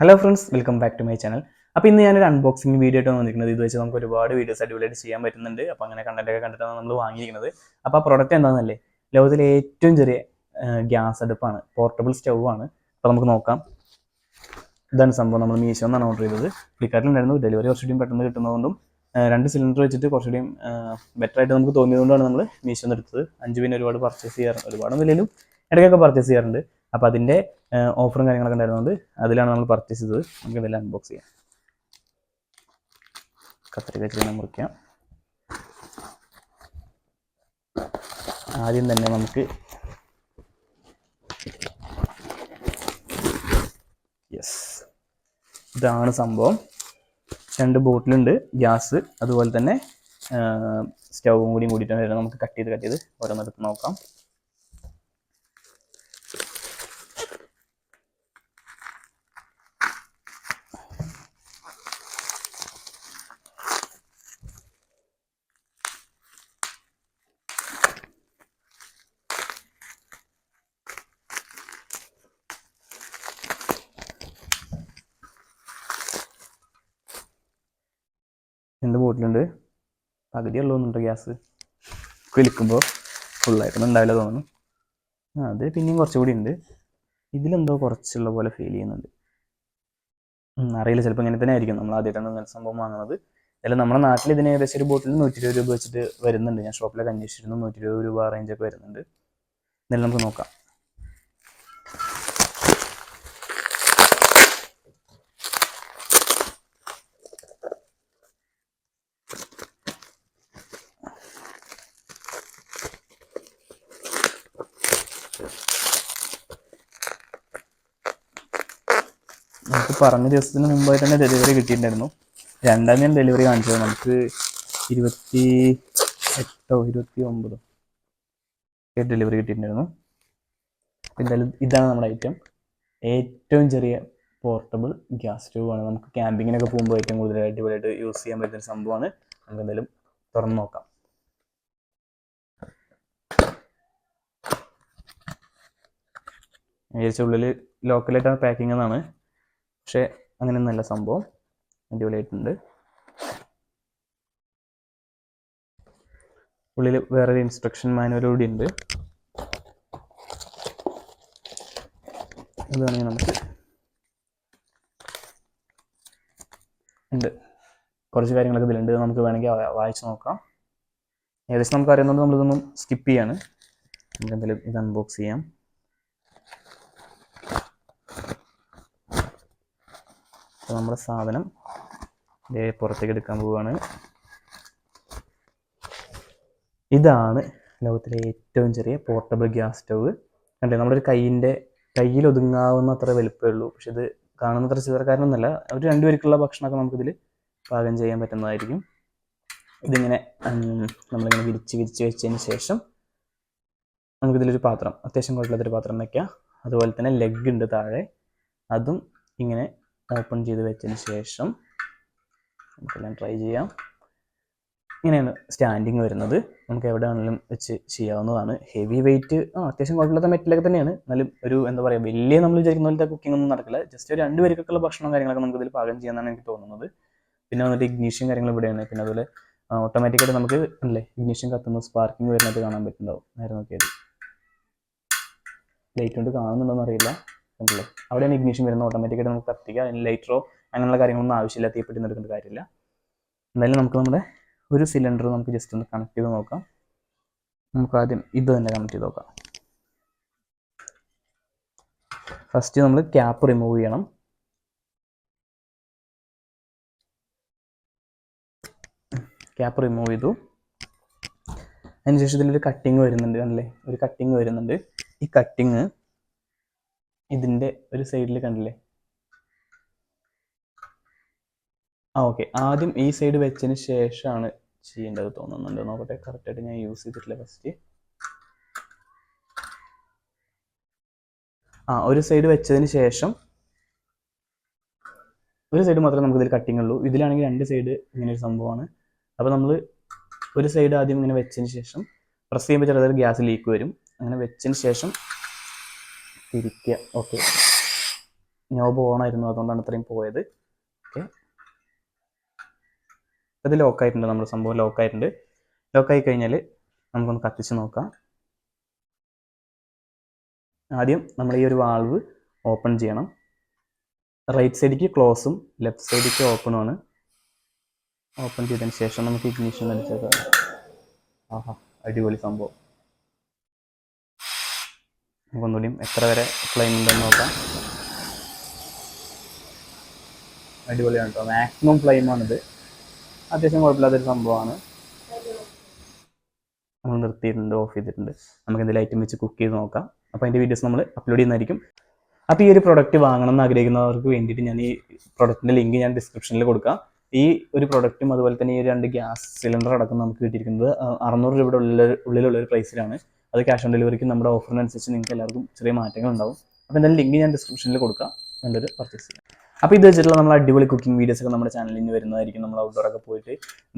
Hello friends welcome back to my channel അപ്പോൾ ഇന്ന് ഞാനൊരു അൺബോക്സിംഗ് വീഡിയോ ആയിട്ട് വന്നിരിക്കുന്നത്. ഇത് വെച്ച് നമുക്ക് ഒരുപാട് വീഡിയോസ് അടിപൊളിയായിട്ട് ചെയ്യാൻ പറ്റുന്നുണ്ട്. അപ്പോൾ അങ്ങനെ കണ്ടന്റൊക്കെ കണ്ടിട്ടാണ് നമ്മൾ വാങ്ങിയിരിക്കുന്നത്. അപ്പോൾ ആ പ്രൊഡക്റ്റ് എന്താണെന്നല്ലേ ലോകത്തിലെ ഏറ്റവും ചെറിയ ഗ്യാസ് അടുപ്പാണ്. പോർട്ടബിൾ സ്റ്റൗ ആണ്. അപ്പോൾ നമുക്ക് നോക്കാം. ഇതാണ് സംഭവം. നമ്മൾ മീശോ എന്നാണ് ഓർഡർ ചെയ്തത്. ഫ്ലിപ്കാർട്ടിലുണ്ടായിരുന്നു ഡെലിവറി കുറച്ചുകൂടിയും പെട്ടെന്ന് കിട്ടുന്നതുകൊണ്ടും രണ്ട് സിലിണ്ടർ വെച്ചിട്ട് കുറച്ചുകൂടിയും ബെറ്റർ ആയിട്ട് നമുക്ക് തോന്നിയതുകൊണ്ടാണ് നമ്മൾ മീശോ എടുത്തത്. അഞ്ച് പിന്നെ ഒരുപാട് പർച്ചേസ് ചെയ്യാറുണ്ട് ഒരുപാട് വിലയിലും ഇടയ്ക്കൊക്കെ പർച്ചേസ് ചെയ്യാറുണ്ട്. അപ്പോൾ അതിന്റെ ഓഫറും കാര്യങ്ങളൊക്കെ ഉണ്ടായിരുന്നത് അതിലാണ് നമ്മൾ പർച്ചേസ് ചെയ്തത്. നമുക്ക് ഇതെല്ലാം അൺബോക്സ് ചെയ്യാം. കത്രിക വെച്ച് മുറിക്കാം. ആദ്യം തന്നെ നമുക്ക് യെസ് ഇതാണ് സംഭവം. രണ്ട് ബോട്ടിലുണ്ട് ഗ്യാസ് അതുപോലെ തന്നെ സ്റ്റൗവും കൂടിയും കൂടിയിട്ടാണ് വരുന്നത്. നമുക്ക് കട്ട് ചെയ്ത് കട്ട് ചെയ്ത് ഓരോന്നെടുത്ത് നോക്കാം. രണ്ട് ബോട്ടിലുണ്ട്. പകുതി ഉള്ളതൊന്നുണ്ട് ഗ്യാസ്. വലിക്കുമ്പോൾ ഫുള്ളായിട്ടൊന്നും ഉണ്ടാവില്ല തോന്നുന്നു. അത് പിന്നെയും കുറച്ചുകൂടി ഉണ്ട്. ഇതിലെന്തോ കുറച്ചുള്ള പോലെ ഫീൽ ചെയ്യുന്നുണ്ട്. അറിയില്ല. ചിലപ്പോൾ ഇങ്ങനെ തന്നെ ആയിരിക്കും. നമ്മൾ ആദ്യമായിട്ടാണ് ഇങ്ങനെ സംഭവം വാങ്ങുന്നത്. അല്ലെങ്കിൽ നമ്മുടെ നാട്ടിൽ ഇതിന് ഏകദേശം ഒരു ബോട്ടിൽ നൂറ്റി ഇരുപത് രൂപ വെച്ചിട്ട് വരുന്നുണ്ട്. ഞാൻ ഷോപ്പിലൊക്കെ അന്വേഷിച്ചിരുന്നു. നൂറ്റി ഇരുപത് രൂപ റേഞ്ചൊക്കെ വരുന്നുണ്ട്. എന്നാലും നമുക്ക് നോക്കാം. നമുക്ക് പറഞ്ഞ ദിവസത്തിന് മുമ്പായി തന്നെ ഡെലിവറി കിട്ടിയിട്ടുണ്ടായിരുന്നു. രണ്ടാം ഞാൻ ഡെലിവറി കാണിച്ചത് നമുക്ക് ഇരുപത്തി എട്ടോ ഇരുപത്തി ഒമ്പതോ ഡെലിവറി കിട്ടിയിട്ടുണ്ടായിരുന്നു. എന്തായാലും ഇതാണ് നമ്മുടെ ഐറ്റം ഏറ്റവും ചെറിയ പോർട്ടബിൾ ഗ്യാസ് സ്റ്റവ് ആണ്. നമുക്ക് ക്യാമ്പിങ്ങിനൊക്കെ പോകുമ്പോൾ ഏറ്റവും കൂടുതൽ അടിപൊളിയായിട്ട് യൂസ് ചെയ്യാൻ പറ്റുന്ന സംഭവമാണ്. നമുക്ക് എന്തായാലും തുറന്ന് നോക്കാം. വിചാരിച്ച ഉള്ളിൽ ലോക്കലായിട്ടാണ് പാക്കിംഗ് എന്നാണ്. പക്ഷേ നല്ല സംഭവം അടിപൊളിയായിട്ടുണ്ട്. ഉള്ളിൽ വേറൊരു ഇൻസ്ട്രക്ഷൻ മാനുവൽ കൂടി ഉണ്ട് അതാണ് നമുക്ക് ഉണ്ട്. കുറച്ച് കാര്യങ്ങളൊക്കെ ഇതിലുണ്ട്. ഇത് നമുക്ക് വേണമെങ്കിൽ വായിച്ചു വായിച്ച് നോക്കാം. ഏകദേശം നമുക്ക് അറിയുന്നത് നമ്മളിതൊന്നും സ്കിപ്പ് ചെയ്യാണ്. നമുക്ക് എന്തായാലും ഇത് അൺബോക്സ് ചെയ്യാം. അപ്പോൾ നമ്മുടെ സാധനം ദേ പുറത്തേക്ക് എടുക്കാൻ പോവുകയാണ് ഇതാണ് ലോകത്തിലെ ഏറ്റവും ചെറിയ പോർട്ടബിൾ ഗ്യാസ് സ്റ്റവ് കണ്ടേ നമ്മുടെ ഒരു കൈയിന്റെ കയ്യിൽ ഒതുങ്ങാവുന്ന അത്ര വലുപ്പമേ ഉള്ളൂ. പക്ഷെ ഇത് കാണുന്ന അത്ര ചിത്രക്കാരനൊന്നുമല്ല ഒരു രണ്ടുപേർക്കുള്ള ഭക്ഷണമൊക്കെ നമുക്കിതിൽ പാകം ചെയ്യാൻ പറ്റുന്നതായിരിക്കും. ഇതിങ്ങനെ നമ്മളിങ്ങനെ വിരിച്ച് വിരിച്ച് വെച്ചതിന് ശേഷം നമുക്കിതിലൊരു പാത്രം അത്യാവശ്യം കുഴപ്പമില്ലാത്തൊരു പാത്രം വയ്ക്കാം അതുപോലെ തന്നെ ലെഗ് ഉണ്ട് താഴെ. അതും ഇങ്ങനെ ഓപ്പൺ ചെയ്ത് വെച്ചതിന് ശേഷം നമുക്കെല്ലാം ട്രൈ ചെയ്യാം. ഇങ്ങനെയാണ് സ്റ്റാൻഡിങ് വരുന്നത്. നമുക്ക് എവിടെ വേണമെങ്കിലും വെച്ച് ചെയ്യാവുന്നതാണ്. ഹെവി വെയിറ്റ് ആ അത്യാവശ്യം കുഴപ്പമില്ലാത്ത മെറ്റലൊക്കെ തന്നെയാണ്. എന്നാലും ഒരു എന്താ പറയുക വലിയ നമ്മൾ വിചാരിക്കുന്ന പോലത്തെ കുക്കിംഗ് ഒന്നും നടക്കില്ല. ജസ്റ്റ് ഒരു രണ്ട് പേർക്കൊക്കെയുള്ള ഭക്ഷണം കാര്യങ്ങളൊക്കെ നമുക്ക് ഇതിൽ പാകം ചെയ്യാമെന്നാണ് എനിക്ക് തോന്നുന്നത്. പിന്നെ വന്നിട്ട് ഇഗ്നീഷ്യൻ കാര്യങ്ങൾ ഇവിടെയാണ്. പിന്നെ അതുപോലെ ഓട്ടോമാറ്റിക്കായിട്ട് നമുക്ക് അല്ലേ ഇഗ്നീഷ്യൻ കത്തുന്ന സ്പാർക്കിംഗ് വരുന്നത് കാണാൻ പറ്റുന്നുണ്ടാവും. നേരെ നോക്കിയത് ലൈറ്റ് കൊണ്ട് കാണുന്നുണ്ടോ അറിയില്ല. കണ്ടില്ലേ അവിടെയാണ് ഇഗ്നീഷൻ വരുന്നത്. ഓട്ടോമാറ്റിക്കായിട്ട് നമുക്ക് കത്തിക്കുക അതിന് ലൈറ്ററോ അങ്ങനെയുള്ള കാര്യങ്ങളൊന്നും ആവശ്യമില്ല. തീപ്പെട്ടി എടുക്കേണ്ട കാര്യമില്ല. എന്തായാലും നമുക്ക് നമ്മുടെ ഒരു സിലിണ്ടർ നമുക്ക് ജസ്റ്റ് ഒന്ന് കണക്ട് ചെയ്ത് നോക്കാം. നമുക്ക് ആദ്യം ഇത് തന്നെ കണക്ട് ചെയ്ത് നോക്കാം. ഫസ്റ്റ് നമ്മൾ ക്യാപ്പ് റിമൂവ് ചെയ്യണം. ക്യാപ്പ് റിമൂവ് ചെയ്തു. അതിനുശേഷം ഇതിലൊരു കട്ടിങ് വരുന്നുണ്ട്. അല്ലേ ഒരു കട്ടിങ് വരുന്നുണ്ട്. ഈ കട്ടിങ് ഇതിന്റെ ഒരു സൈഡിൽ കണ്ടില്ലേ? ആ ഓക്കെ ആദ്യം ഈ സൈഡ് വെച്ചതിന് ശേഷമാണ് ചെയ്യേണ്ടത് തോന്നുന്നുണ്ട്. നോക്കട്ടെ കറക്റ്റായിട്ട് ഞാൻ യൂസ് ചെയ്തിട്ടില്ല ഫസ്റ്റ് ആ ഒരു സൈഡ് വെച്ചതിന് ശേഷം ഒരു സൈഡ് മാത്രമേ നമുക്ക് ഇതിൽ കട്ടിങ് ഉള്ളൂ. ഇതിലാണെങ്കിൽ രണ്ട് സൈഡ് ഇങ്ങനെ ഒരു സംഭവമാണ്. അപ്പോൾ നമ്മൾ ഒരു സൈഡ് ആദ്യം ഇങ്ങനെ വെച്ചതിന് ശേഷം പ്രസ് ചെയ്യുമ്പോൾ ചെറുതായിട്ട് ഗ്യാസ് ലീക്ക് വരും. അങ്ങനെ വെച്ചതിന് ശേഷം തിരിക്കുക ഓക്കെ ഓൺ ആയിരുന്നു അതുകൊണ്ടാണ് ഇത്രയും പോയത്. ഓക്കെ ഇത് ലോക്കായിട്ടുണ്ട് നമ്മുടെ സംഭവം. ലോക്കായിട്ടുണ്ട് ലോക്കായി കഴിഞ്ഞാൽ നമുക്കൊന്ന് കത്തിച്ച് നോക്കാം. ആദ്യം നമ്മൾ ഈ ഒരു വാൾവ് ഓപ്പൺ ചെയ്യണം. റൈറ്റ് സൈഡിക്ക് ക്ലോസും ലെഫ്റ്റ് സൈഡിക്ക് ഓപ്പണുമാണ് ഓപ്പൺ ചെയ്തതിന് ശേഷം നമുക്ക് ഇഗ്നീഷൻ അടിച്ചേക്കാം. ആഹാ അടിപൊളി സംഭവം. നമുക്കൊന്നുകൂടിയും എത്ര വരെ ഫ്ലെയിം ഉണ്ടെന്ന് നോക്കാം. അടിപൊളിയാണ് കേട്ടോ മാക്സിമം ഫ്ലെയിമാണിത് അത്യാവശ്യം കുഴപ്പമില്ലാത്തൊരു സംഭവമാണ്. നമ്മൾ നിർത്തിയിട്ടുണ്ട് ഓഫ് ചെയ്തിട്ടുണ്ട്. നമുക്ക് എന്തെങ്കിലും ഐറ്റം വെച്ച് കുക്ക് ചെയ്ത് നോക്കാം. അപ്പോൾ അതിന്റെ വീഡിയോസ് നമ്മൾ അപ്ലോഡ് ചെയ്യുന്നതായിരിക്കും. അപ്പോൾ ഈ ഒരു പ്രൊഡക്റ്റ് വാങ്ങണം എന്ന് ആഗ്രഹിക്കുന്നവർക്ക് വേണ്ടിയിട്ട് ഞാൻ ഈ പ്രൊഡക്റ്റിന്റെ ലിങ്ക് ഞാൻ ഡിസ്ക്രിപ്ഷനിൽ കൊടുക്കാം. ഈ ഒരു പ്രൊഡക്റ്റും അതുപോലെ തന്നെ ഈ രണ്ട് ഗ്യാസ് സിലിണ്ടർ അടക്കം നമുക്ക് കിട്ടിയിരിക്കുന്നത് അറുന്നൂറ് രൂപയുടെ ഉള്ളിൽ ഉള്ളിലുള്ള ഒരു പ്രൈസിലാണ് അത് ക്യാഷ് ഓൺ ഡെലിവറിക്ക് നമ്മുടെ ഓഫറിനനുസരിച്ച് നിങ്ങൾക്ക് എല്ലാവർക്കും ചെറിയ മാറ്റങ്ങൾ ഉണ്ടാവും. അപ്പോൾ എന്തായാലും ലിങ്ക് ഞാൻ ഡിസ്ക്രിപ്ഷനിൽ കൊടുക്കാം. നല്ലൊരു പർച്ചേസ് ചെയ്യാം അപ്പോൾ ഇത് വെച്ചിട്ടുള്ള നമ്മൾ അടിപൊളി കുക്കിംഗ് വീഡിയോസ് ഒക്കെ നമ്മുടെ ചാനലിൽ നിന്ന് വരുന്നതായിരിക്കും. നമ്മൾ ഔട്ട്ഡോർ ഒക്കെ പോയിട്ട്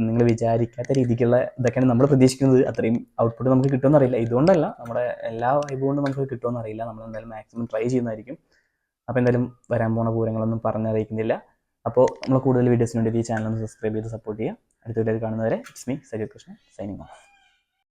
നിങ്ങൾ വിചാരിക്കാത്ത രീതിക്കുള്ള ഇതൊക്കെയാണ് നമ്മൾ പ്രതീക്ഷിക്കുന്നത്. അത്രയും ഔട്ട്പുട്ട് നമുക്ക് കിട്ടുമെന്ന് അറിയില്ല. ഇതുകൊണ്ടല്ല നമ്മുടെ എല്ലാ വൈബ് കൊണ്ടും നമുക്ക് കിട്ടുമെന്ന് അറിയില്ല. നമ്മൾ എന്തായാലും മാക്സിമം ട്രൈ ചെയ്യുന്നതായിരിക്കും. അപ്പോൾ എന്തായാലും വരാൻ പോണ പൂരങ്ങളൊന്നും പറഞ്ഞറിയിക്കുന്നില്ല അപ്പോൾ നമ്മൾ കൂടുതൽ വീഡിയോസിന് വേണ്ടി ഈ ചാനൽ ഒന്ന് സബ്സ്ക്രൈബ് ചെയ്ത് സപ്പോർട്ട് ചെയ്യുക. അടുത്ത വീഡിയോയിൽ കാണുന്നവരെ it's me Sajeev Krishnan signing off